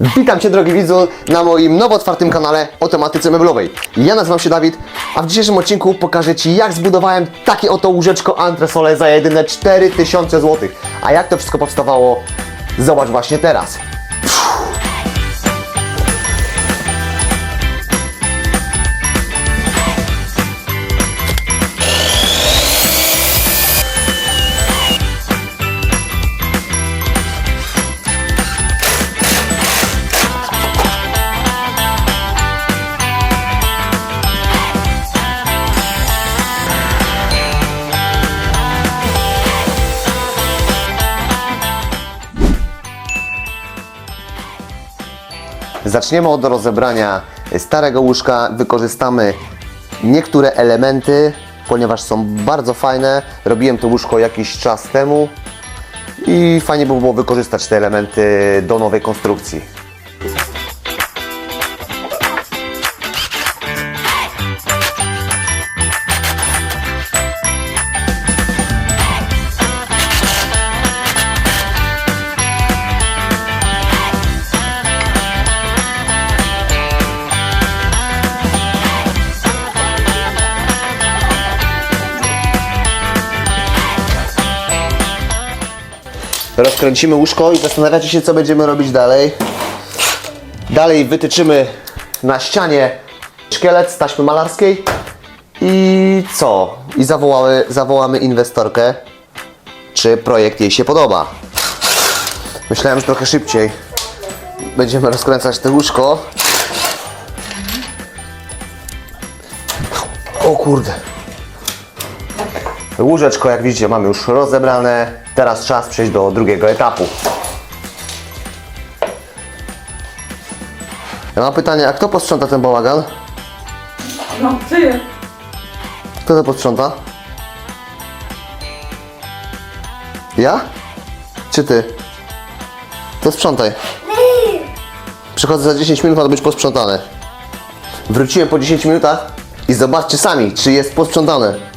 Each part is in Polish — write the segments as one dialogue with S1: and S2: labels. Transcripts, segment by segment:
S1: Witam Cię drogi widzu na moim nowo otwartym kanale o tematyce meblowej. Ja nazywam się Dawid, a w dzisiejszym odcinku pokażę Ci jak zbudowałem takie oto łóżeczko antresole za jedyne 4000 zł. A jak to wszystko powstawało, zobacz właśnie teraz. Zaczniemy od rozebrania starego łóżka. Wykorzystamy niektóre elementy, ponieważ są bardzo fajne. Robiłem to łóżko jakiś czas temu i fajnie by było wykorzystać te elementy do nowej konstrukcji. Rozkręcimy łóżko i zastanawiacie się, co będziemy robić dalej. Dalej wytyczymy na ścianie szkielet z taśmy malarskiej i co? I zawołamy, zawołamy inwestorkę, czy projekt jej się podoba. Myślałem, że trochę szybciej będziemy rozkręcać to łóżko. O kurde. Łóżeczko, jak widzicie, mamy już rozebrane. Teraz czas przejść do drugiego etapu. Ja mam pytanie, a kto posprząta ten bałagan?
S2: No, ty.
S1: Kto to posprząta? Ja? Czy ty? To sprzątaj. Przychodzę za 10 minut, ma być posprzątane. Wróciłem po 10 minutach i zobaczcie sami, czy jest posprzątane.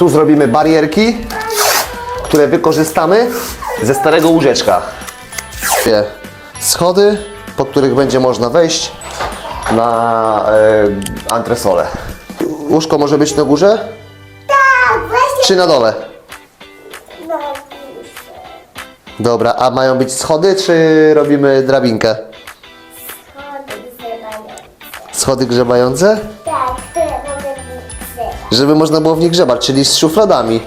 S1: Tu zrobimy barierki, które wykorzystamy ze starego łóżeczka. Schody, po których będzie można wejść na e, antresolę. Łóżko może być na górze?
S3: Tak, właśnie
S1: Czy na dole?
S3: na górze.
S1: Dobra, a mają być schody, czy robimy drabinkę?
S3: Schody wzywające.
S1: Schody grzebające? Żeby można było w nich grzebać, czyli z szufladami.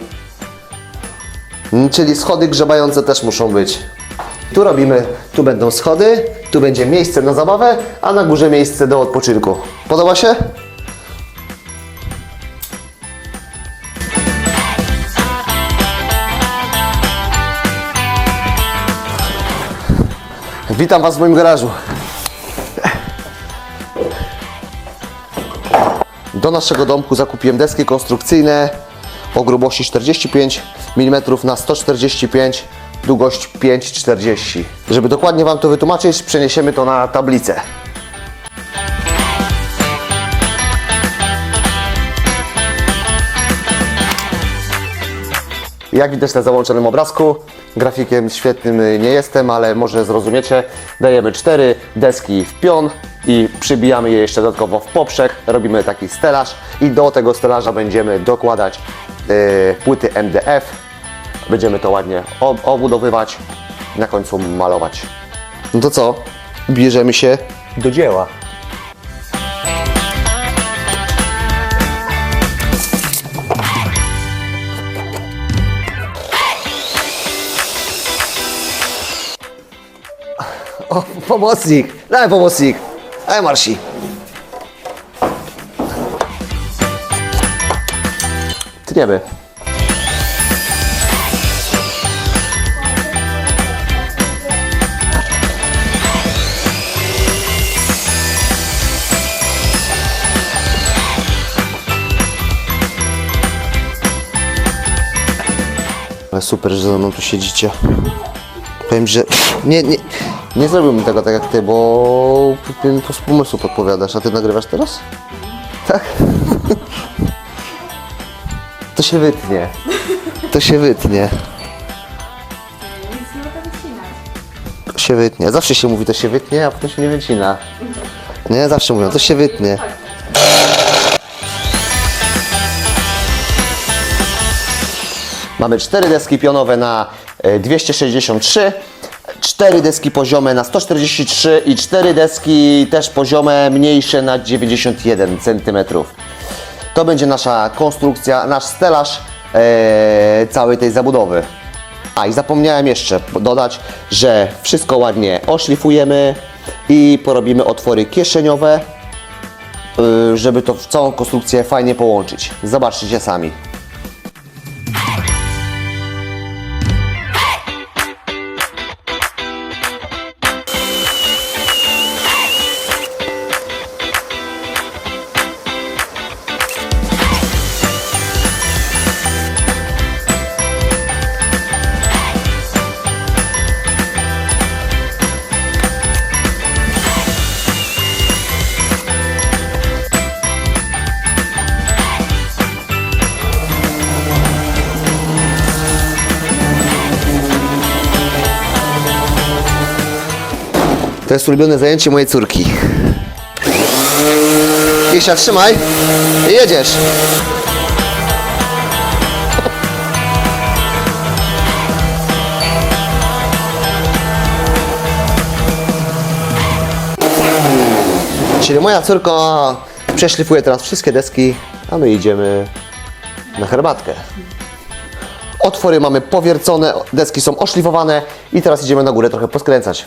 S1: Mm, Czyli schody grzebające też muszą być. Tu robimy, tu będą schody, tu będzie miejsce na zabawę, a na górze miejsce do odpoczynku. Podoba się? Witam Was w moim garażu. Do naszego domku zakupiłem deski konstrukcyjne o grubości 45 mm na 145 długość 5,40. Żeby dokładnie Wam to wytłumaczyć, przeniesiemy to na tablicę. Jak widać na załączonym obrazku, grafikiem świetnym nie jestem, ale może zrozumiecie. Dajemy cztery deski w pion i przybijamy je jeszcze dodatkowo w poprzek. Robimy taki stelaż i do tego stelaża będziemy dokładać y, płyty MDF. Będziemy to ładnie ob- obudowywać na końcu malować. No to co? Bierzemy się do dzieła. O, pomocnik! Daj pomocnik! Ej, Marsi. Tniemy. Super, że ze mną tu siedzicie. Powiem, że... Nie, nie nie zrobiłbym tego tak jak ty, bo ty po pomysłu podpowiadasz, a ty nagrywasz teraz? Tak? To się wytnie. To się wytnie. To się wytnie. Zawsze się mówi, to się wytnie, a potem się nie wycina. Nie, zawsze mówią, to się wytnie. Mamy cztery deski pionowe na e, 263, cztery deski poziome na 143 i cztery deski też poziome mniejsze na 91 cm. To będzie nasza konstrukcja, nasz stelaż e, całej tej zabudowy. A i zapomniałem jeszcze dodać, że wszystko ładnie oszlifujemy i porobimy otwory kieszeniowe, y, żeby to w całą konstrukcję fajnie połączyć. Zobaczcie sami. To jest ulubione zajęcie mojej córki. Kisia, trzymaj i jedziesz. Czyli moja córka przeszlifuje teraz wszystkie deski, a my idziemy na herbatkę. Otwory mamy powiercone, deski są oszlifowane i teraz idziemy na górę trochę poskręcać.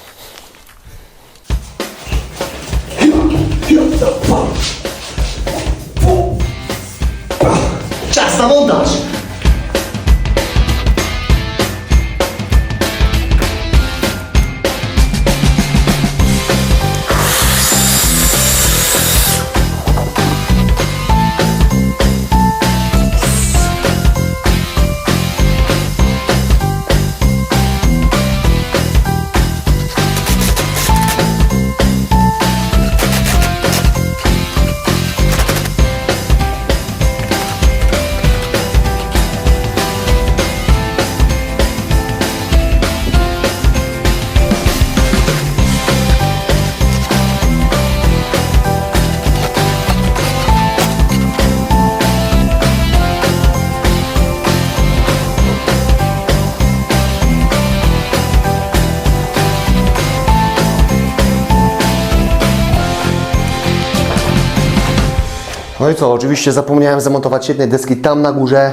S1: No i co, oczywiście zapomniałem zamontować jednej deski tam na górze,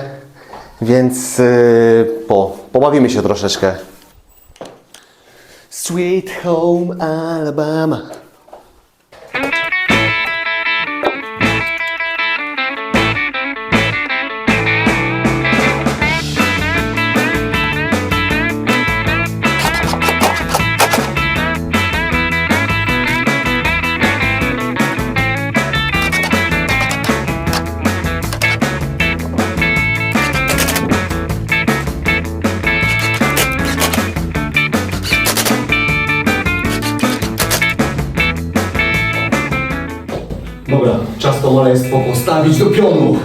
S1: więc yy, po, pobawimy się troszeczkę. Sweet Home Alabama. Dobra, czas to maleństwo postawić do pionu.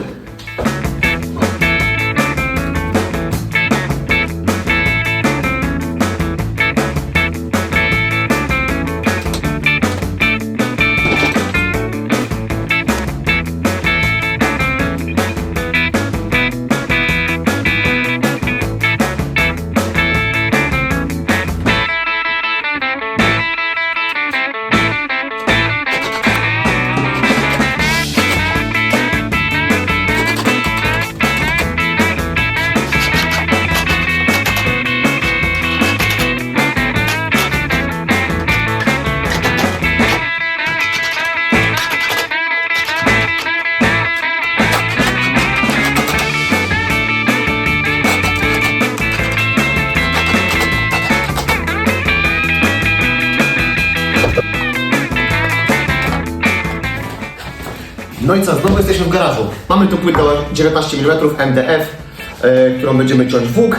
S1: No i co, znowu jesteśmy w garażu. Mamy tu płytę 19 mm MDF, e, którą będziemy ciąć włók.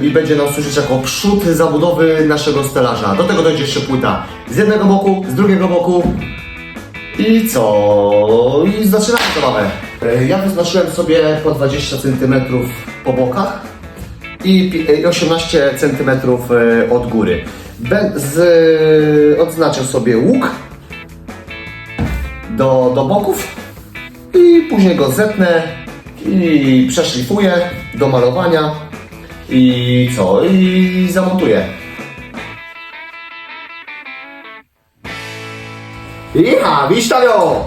S1: yy, i będzie nam służyć jako przód zabudowy naszego stelaża. Do tego dojdzie jeszcze płyta z jednego boku, z drugiego boku. I co? I zaczynamy zabawę. Yy, Ja wyznaczyłem sobie po 20 cm po bokach i pi- i 18 cm od góry. Be- z, odznaczę sobie łuk do, do boków i później go zetnę i przeszlifuję do malowania i co? I zamontuję. Iha, wisztajo!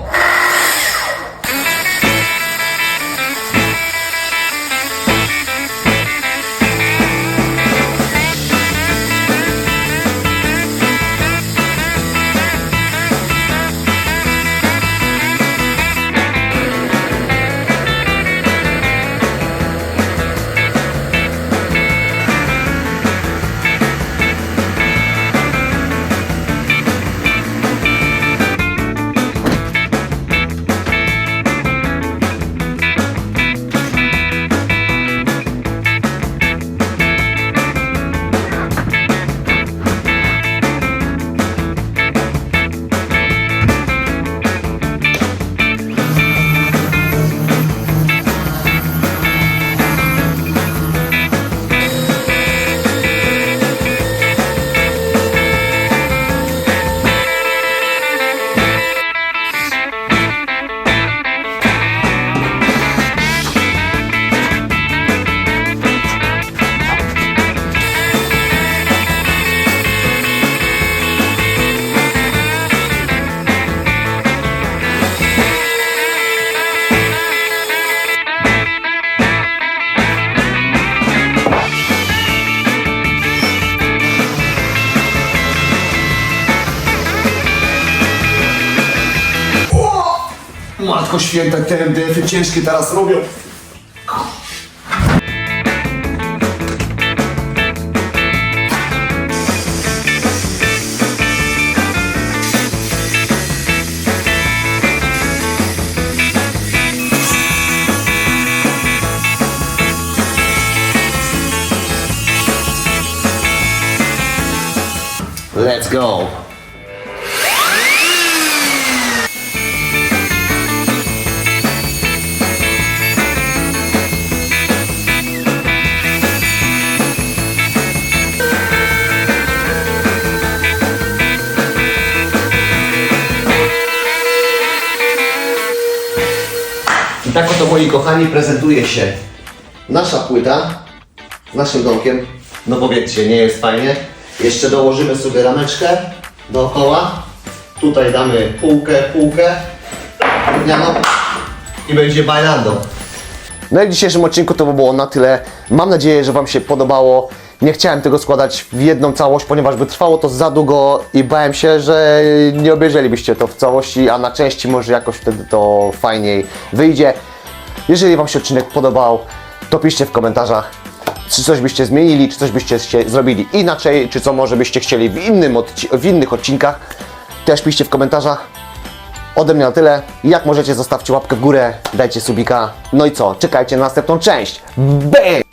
S1: Matko święta, te MDF-y ciężkie teraz robią. Let's go! Moi kochani prezentuje się nasza płyta z naszym domkiem. No powiedzcie, nie jest fajnie. Jeszcze dołożymy sobie rameczkę dookoła. Tutaj damy półkę, półkę i będzie bailando. No i w dzisiejszym odcinku to by było na tyle. Mam nadzieję, że Wam się podobało. Nie chciałem tego składać w jedną całość, ponieważ by trwało to za długo i bałem się, że nie obejrzelibyście to w całości, a na części może jakoś wtedy to fajniej wyjdzie. Jeżeli Wam się odcinek podobał, to piszcie w komentarzach, czy coś byście zmienili, czy coś byście zrobili inaczej, czy co może byście chcieli w, innym w innych odcinkach. Też piszcie w komentarzach. Ode mnie na tyle. Jak możecie, zostawcie łapkę w górę, dajcie subika. No i co? Czekajcie na następną część. Bang!